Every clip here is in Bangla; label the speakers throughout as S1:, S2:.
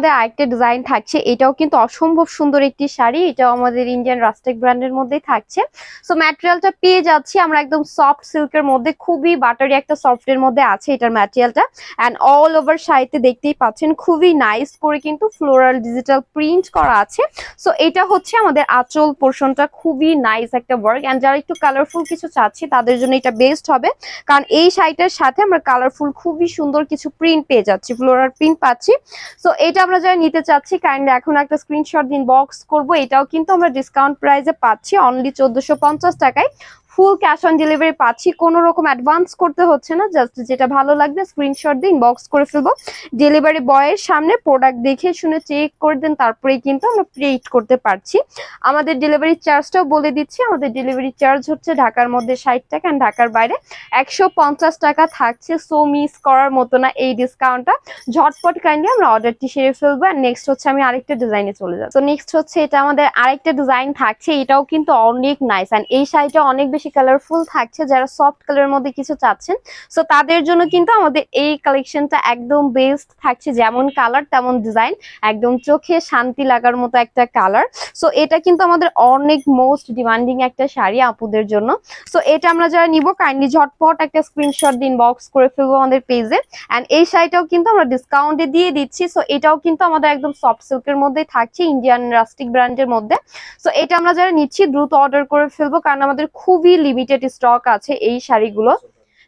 S1: আমাদের আরেকটা ডিজাইন থাকছে। এটাও কিন্তু অসম্ভব সুন্দর একটি শাড়ি। এটাও আমাদের ইন্ডিয়ান রাস্টেক ব্র্যান্ডের মধ্যেই থাকছে। সো ম্যাটেরিয়ালটা পেয়ে যাচ্ছি আমরা একদম সফট সিল্কের মধ্যে। খুবই বাটারি একটা সফটের মধ্যে আছে এটার ম্যাটেরিয়ালটা অ্যান্ড অল ওভার শাড়িতে দেখতেই পাচ্ছেন, খুবই নাইস করে কিন্তু ফ্লোরাল ডিজিটাল প্রিন্ট করা আছে। সো এটা হচ্ছে আমাদের আঁচল পোর্শনটা খুবই নাইস একটা ওয়ার্ক অ্যান্ড যারা একটু কালারফুল কিছু চাচ্ছি, তাদের জন্য এটা বেস্ট হবে। কারণ এই শাড়িটার সাথে আমরা কালারফুল খুবই সুন্দর কিছু প্রিন্ট পেয়ে যাচ্ছি। ফ্লোরাল প্রিন্ট পাচ্ছি। সো এটা আমরা যারা নিতে চাচ্ছি কাইন্ডলি এখন একটা স্ক্রিনশট দিন বক্স করব। এটাও কিন্তু আমরা ডিসকাউন্ট প্রাইসে পাচ্ছি অনলি চোদ্দশো টাকায়। ফুল ক্যাশ অন ডেলিভারি পাচ্ছি, কোনো রকম অ্যাডভান্স করতে হচ্ছে না জাস্ট যেটা ভালো লাগবে স্ক্রিনশট দিন বক্স করে ফেলব। ডেলিভারি বয়ের সামনে প্রোডাক্ট দেখে শুনে চেক করে দেন, তারপরেই কিন্তু আমরা পেড করতে পারছি। আমাদের ডেলিভারি চার্জটাও বলে দিচ্ছি, আমাদের ডেলিভারি চার্জ হচ্ছে ঢাকার মধ্যে ষাট টাকা and ঢাকার বাইরে একশো পঞ্চাশ টাকা থাকছে সো মিস করার মতো না এই ডিসকাউন্টটা ঝটপট কাইন্ডলি আমরা অর্ডারটি সেরে ফেলব আর নেক্সট হচ্ছে আমি আরেকটা ডিজাইনে চলে যাব। তো নেক্সট হচ্ছে এটা আমাদের আরেকটা ডিজাইন থাকছে, এটাও কিন্তু অনেক নাইস অ্যান্ড এই শাড়িটা অনেক বেশি কালারফুল থাকছে, যারা সফট কালারের মধ্যে কিছু চাচ্ছেন। সো তাদের জন্য কিন্তু আমাদের এই কালেকশনটা একদম বেস্ট থাকছে, যেমন কালার তেমন ডিজাইন একদম চোখে শান্তি লাগার মতো একটা কালার সো এটা কিন্তু আমাদের অনেক মোস্ট ডিমান্ডিং একটা শাড়ি আপুদের জন্য। সো এটা আমরা যারা নিব কাইন্ডলি ঝটপট একটা স্ক্রিনশট দিন বক্স করে ফেলব আমাদের পেজে অ্যান্ড এই শাড়িটাও কিন্তু আমরা ডিসকাউন্টে দিয়ে দিচ্ছি। সো এটাও কিন্তু আমাদের একদম সফট সিল্কের মধ্যেই থাকছে ইন্ডিয়ান রাস্টিক ব্র্যান্ডের মধ্যে। সো এটা আমরা যারা নিচ্ছি, দ্রুত অর্ডার করে ফেলব, কারণ আমাদের খুবই লিমিটেড স্টক আছে এই শাড়িগুলো।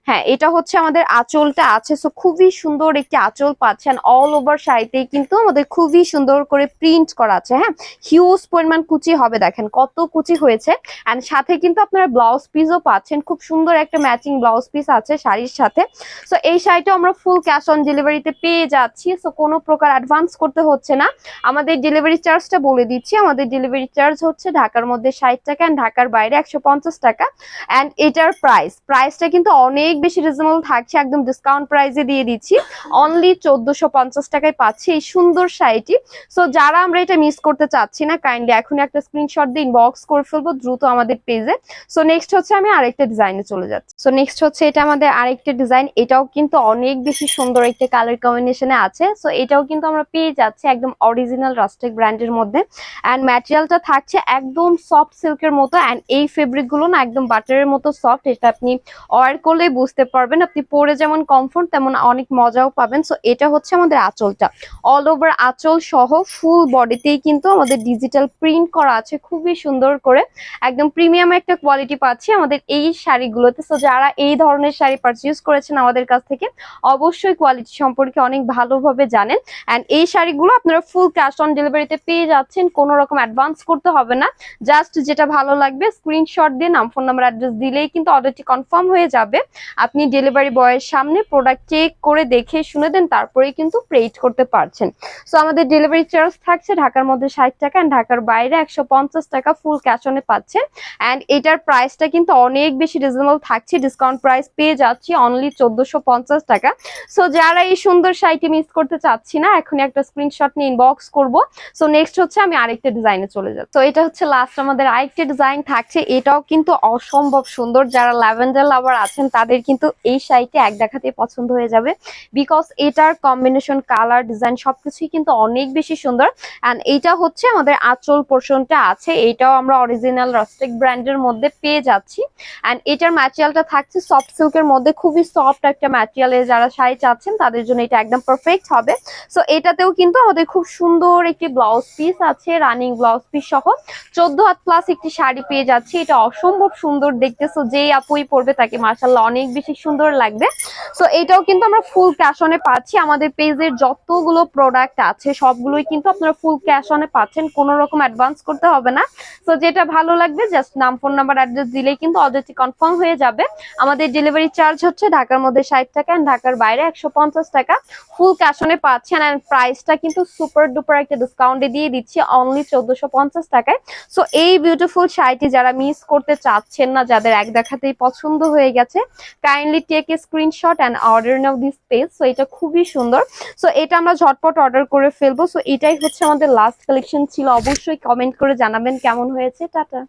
S1: হ্যাঁ এটা হচ্ছে আমাদের আঁচলটা আছে। সো খুবই সুন্দর একটি আঁচল পাচ্ছেন অল ওভার শাড়িতে কিন্তু আমাদের খুবই সুন্দর করে প্রিন্ট করা আছে। হ্যাঁ হিউজ পরিমাণ কুচি হবে, দেখেন কত কুচি হয়েছে। অ্যান্ড সাথে কিন্তু আপনারা ব্লাউজ পিসও পাচ্ছেন। খুব সুন্দর একটা ম্যাচিং ব্লাউজ পিস আছে শাড়ির সাথে। সো এই শাড়িটা আমরা ফুল ক্যাশ অন ডেলিভারিতে পেয়ে যাচ্ছি। সো কোনো প্রকার অ্যাডভান্স করতে হচ্ছে না। আমাদের ডেলিভারি চার্জটা বলে দিচ্ছি। আমাদের ডেলিভারি চার্জ হচ্ছে ঢাকার মধ্যে ষাট টাকা অ্যান্ড ঢাকার বাইরে একশো পঞ্চাশ টাকা। অ্যান্ড এটার প্রাইস প্রাইসটা কিন্তু অনেক বেশি রিজনেবল থাকছে, একদম ডিসকাউন্ট প্রাইসে দিয়ে দিচ্ছি। অনলি চোদ্দশো পঞ্চাশ টাকায় পাচ্ছি এই সুন্দর শাড়িটি। সো যারা আমরা এটা মিস করতে চাচ্ছি না কাইন্ডলি এখন একটা স্ক্রিনশট দিন বক্স করে ফেলব দ্রুত আমাদের পেজে সো নেক্সট হচ্ছে আমি আরেকটা ডিজাইনে চলে যাচ্ছি। সো নেক্সট হচ্ছে এটা আমাদের আরেকটা ডিজাইন এটাও কিন্তু অনেক বেশি সুন্দর একটা কালার কম্বিনেশনে আছে। সো এটাও কিন্তু আমরা পেয়ে যাচ্ছি একদম অরিজিনাল রাস্টেক ব্র্যান্ডের মধ্যে। অ্যান্ড ম্যাটেরিয়ালটা থাকছে একদম সফট সিল্কের মতো। অ্যান্ড এই ফেব্রিকগুলো না একদম বাটারের মতো সফট এটা আপনি অয়ার করলেই বুঝতে পারবেন। আপনি পরে যেমন কমফোর্ট তেমন অনেক মজাও পাবেন। সো এটা হচ্ছে আমাদের আঁচলটা। অল ওভার আঁচল সহ ফুল বডিতেই কিন্তু আমাদের ডিজিটাল প্রিন্ট করা আছে। খুবই সুন্দর করে। একদম প্রিমিয়াম একটা কোয়ালিটি পাচ্ছি আমাদের এই শাড়িগুলোতে। সো যারা এই ধরনের শাড়ি পারচেজ করেছেন আমাদের কাছ থেকে, অবশ্যই কোয়ালিটি সম্পর্কে অনেক ভালোভাবে জানেন। অ্যান্ড এই শাড়িগুলো আপনারা ফুল ক্যাশ অন ডেলিভারিতে পেয়ে যাচ্ছেন। কোনো রকম অ্যাডভান্স করতে হবে না। জাস্ট যেটা ভালো লাগবে স্ক্রিনশট দিয়ে নাম ফোন নাম্বার অ্যাড্রেস দিলেই কিন্তু অর্ডারটি কনফার্ম হয়ে যাবে। আপনি ডেলিভারি বয়ের সামনে প্রোডাক্ট চেক করে দেখে শুনে দেন, তারপরেই কিন্তু পেইড করতে পারছেন। সো আমাদের ডেলিভারি চার্জ থাকছে ঢাকার মধ্যে ষাট টাকা অ্যান্ড ঢাকার বাইরে একশো পঞ্চাশ টাকা ফুল ক্যাশ অনে পাচ্ছেন অ্যান্ড এটার প্রাইসটা কিন্তু অনেক বেশি রিজনেবল থাকছে। ডিসকাউন্ট প্রাইস পেয়ে যাচ্ছি অনলি চোদ্দশো টাকা। সো যারা এই সুন্দর শাড়িটি মিস করতে চাচ্ছি না এখন একটা স্ক্রিনশট নিয়ে ইনবক্স করব। সো নেক্সট হচ্ছে আমি আরেকটা ডিজাইনে চলে যাব। তো এটা হচ্ছে লাস্ট আমাদের আরেকটা ডিজাইন থাকছে। এটাও কিন্তু অসম্ভব সুন্দর। যারা ল্যাভেন্ডার লাভার আছেন, তাদের কিন্তু এই শাড়িটি এক দেখাতে পছন্দ হয়ে যাবে। বিকজ এটার কম্বিনেশন কালার ডিজাইন সবকিছুই কিন্তু অনেক বেশি সুন্দর। অ্যান্ড এইটা হচ্ছে আমাদের আঁচল পোর্শনটা আছে। এটাও আমরা অরিজিনাল রস্টেক ব্র্যান্ডের মধ্যে পেয়ে যাচ্ছি। অ্যান্ড এটার ম্যাটেরিয়ালটা থাকছে সফট সিল্কের মধ্যে। খুবই সফট একটা ম্যাটেরিয়ালে যারা শাড়ি চাচ্ছেন, তাদের জন্য এটা একদম পারফেক্ট হবে। সো এটাতেও কিন্তু আমাদের খুব সুন্দর একটি ব্লাউজ পিস আছে রানিং ব্লাউজ পিস সহ। চোদ্দ হাত প্লাস একটি শাড়ি পেয়ে যাচ্ছি। এটা অসম্ভব সুন্দর দেখতে। সো যেই আপুই পরবে তাকে মার্শাল্লাহ অনেক বেশি সুন্দর লাগবে। সো এটাও কিন্তু আমরা ফুল ক্যাশ অনে পাচ্ছি। আমাদের পেজের যতগুলো প্রোডাক্ট আছে, সবগুলোই কিন্তু আপনারা ফুল ক্যাশ অনে পাচ্ছেন। কোনো রকম অ্যাডভান্স করতে হবে না। সো যেটা ভালো লাগবে জাস্ট নাম ফোন নাম্বার অ্যাড্রেস দিলেই কিন্তু অর্ডারটি কনফার্ম হয়ে যাবে। আমাদের ডেলিভারি চার্জ হচ্ছে ঢাকার মধ্যে ষাট টাকা and ঢাকার বাইরে একশো পঞ্চাশ টাকা। ফুল ক্যাশ অনে পাচ্ছেন অ্যান্ড প্রাইসটা কিন্তু সুপার ডুপার একটা ডিসকাউন্টে দিয়ে দিচ্ছি অনলি চোদ্দশো টাকায়। সো এই বিউটিফুল শাড়িটি যারা মিস করতে চাচ্ছেন না, যাদের এক দেখাতেই পছন্দ হয়ে গেছে kindly take a screenshot and order now this page so এটা খুবই সুন্দর। সো এটা আমরা ঝটপট অর্ডার করে ফেলব। সো এটাই হচ্ছে আমাদের লাস্ট কালেকশন ছিল। অবশ্যই কমেন্ট করে জানাবেন কেমন হয়েছে। টাটা।